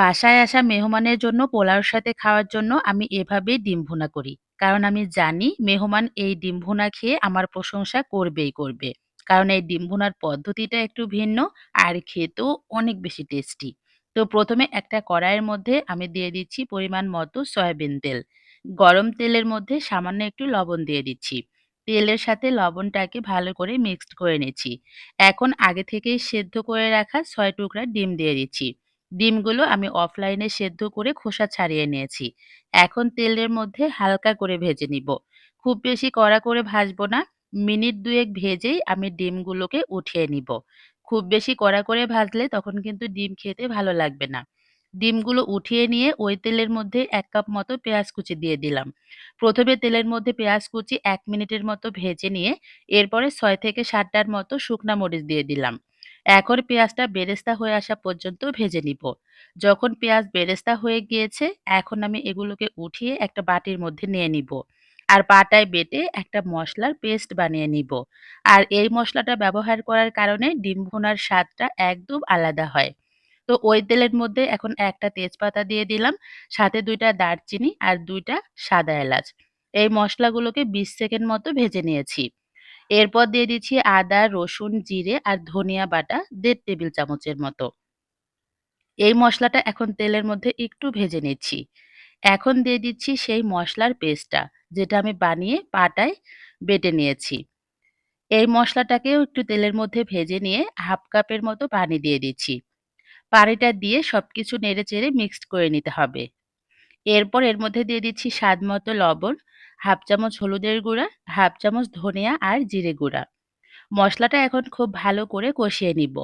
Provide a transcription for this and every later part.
বাসায় আসা মেহমানের জন্য পোলাওর সাথে খাওয়ার জন্য আমি এভাবেই ডিম ভুনা করি। কারণ আমি জানি মেহমান এই ডিম ভুনা খেয়ে আমার প্রশংসা করবেই করবে। কারণ এই ডিম ভুনার পদ্ধতিটা একটু ভিন্ন আর খেতেও অনেক বেশি টেস্টি। তো প্রথমে একটা কড়াইয়ের মধ্যে আমি দিয়ে দিচ্ছি পরিমাণ মতো সয়াবিন তেল। গরম তেলের মধ্যে সামান্য একটু লবণ দিয়ে দিচ্ছি। তেলের সাথে লবণটাকে ভালো করে মিক্সড করে নিচ্ছি। এখন আগে থেকেই সেদ্ধ করে রাখা ছয় টুকরা ডিম দিয়ে দিচ্ছি। ডিমগুলো আমি অফলাইনে সেদ্ধ করে খোসা ছাড়িয়ে নিয়েছি। এখন তেলের মধ্যে হালকা করে ভেজে নিব। খুব বেশি কড়া করে ভাজবো না। মিনিট দুয়েক ভেজেই আমি ডিমগুলোকে উঠিয়ে নিব। খুব বেশি কড়া করে ভাজলে তখন কিন্তু ডিম খেতে ভালো লাগবে না। ডিমগুলো উঠিয়ে নিয়ে ওই তেলের মধ্যে এক কাপ মতো পেঁয়াজ কুচি দিয়ে দিলাম। প্রথমে তেলের মধ্যে পেঁয়াজ কুচি এক মিনিটের মতো ভেজে নিয়ে এরপরে ছয় থেকে ৭ টার মতো শুকনা মরিচ দিয়ে দিলাম। এখন পেঁয়াজটা বেরেস্তা হয়ে আসা পর্যন্ত ভেজে নিব। যখন পেঁয়াজ বেরেস্তা হয়ে গিয়েছে, এখন আমি এগুলোকে উঠিয়ে একটা বাটির মধ্যে নিয়ে নিব। আর পাটায় বেটে একটা মশলার পেস্ট বানিয়ে নিব। আর এই মশলাটা ব্যবহার করার কারণে ডিম ভুনার স্বাদটা একদম আলাদা হয়। তো ওই তেলের মধ্যে এখন একটা তেজপাতা দিয়ে দিলাম, সাথে দুইটা দারচিনি আর দুইটা সাদা এলাচ। এই মশলাগুলোকে বিশ সেকেন্ড মতো ভেজে নিয়েছি। এরপর দিয়ে দিচ্ছি আদা, রসুন, জিরে আর ধনিয়া বাটা দেড় টেবিল চামচের মতো। এই মশলাটা এখন তেলের মধ্যে একটু ভেজে নিচ্ছি। এখন দিয়ে দিচ্ছি সেই মশলার পেস্টটা, যেটা আমি বানিয়ে পাটায় বেটে নিয়েছি। এই মশলাটাকেও একটু তেলের মধ্যে ভেজে নিয়ে হাফ কাপের মতো পানি দিয়ে দিচ্ছি। পানিটা দিয়ে সব কিছু নেড়ে চেড়ে মিক্সড করে নিতে হবে। এরপর এর মধ্যে দিয়ে দিচ্ছি স্বাদ মতো লবণ, হাফ চামচ হলুদের গুঁড়া, হাফ চামচ ধনিয়া আর জিরে গুঁড়া। মশলাটা এখন খুব ভালো করে কষিয়ে নিব।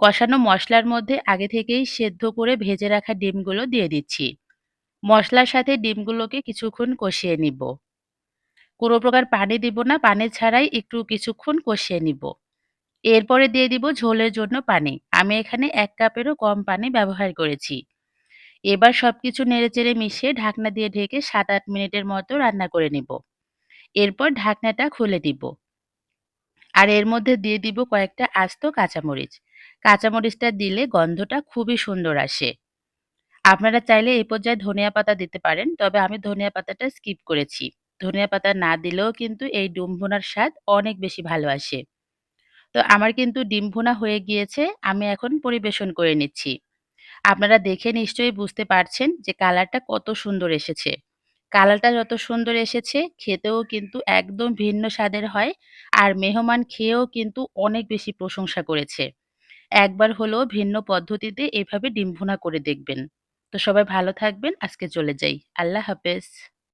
কষানো মশলার মধ্যে আগে থেকেই সেদ্ধ করে ভেজে রাখা ডিমগুলো দিয়ে দিচ্ছি। মশলার সাথে ডিমগুলোকে কিছুক্ষণ কষিয়ে নিব। কোনো প্রকার পানি দিব না, পানি ছাড়াই একটু কিছুক্ষণ কষিয়ে নিব। এরপরে দিয়ে দিব ঝোলের জন্য পানি। আমি এখানে এক কাপেরও কম পানি ব্যবহার করেছি। এবার সব সবকিছু নেড়েচেড়ে মিশিয়ে ঢাকনা দিয়ে ঢেকে ৭-৮ মিনিটের মতো রান্না করে নিব। এরপর ঢাকনাটা খুলে দিব। আর এর মধ্যে দিয়ে দিব কয়েকটা আস্ত কাঁচামরিচ। কাঁচামরিচটা দিলে গন্ধটা খুবই সুন্দর আসে। আপনারা চাইলে এই পর্যায়ে ধনিয়া পাতা দিতে পারেন, তবে আমি ধনিয়া পাতাটা স্কিপ করেছি। ধনিয়া পাতা না দিলেও কিন্তু এই ডিম ভুনার স্বাদ অনেক বেশি ভালো আসে। তো আমার কিন্তু ডিম ভুনা হয়ে গিয়েছে, আমি এখন পরিবেশন করে নিচ্ছি। আপনারা দেখে নিশ্চয়ই বুঝতে পারছেন যে কালারটা কত সুন্দর এসেছে। কালারটা যত সুন্দর এসেছে, খেতেও কিন্তু একদম ভিন্ন স্বাদের হয়। আর মেহমান খেয়েও কিন্তু অনেক বেশি প্রশংসা করেছে। একবার হলেও ভিন্ন পদ্ধতিতে এভাবে ডিম ভুনা করে দেখবেন। তো সবাই ভালো থাকবেন। আজকে চলে যাই। আল্লাহ হাফেজ।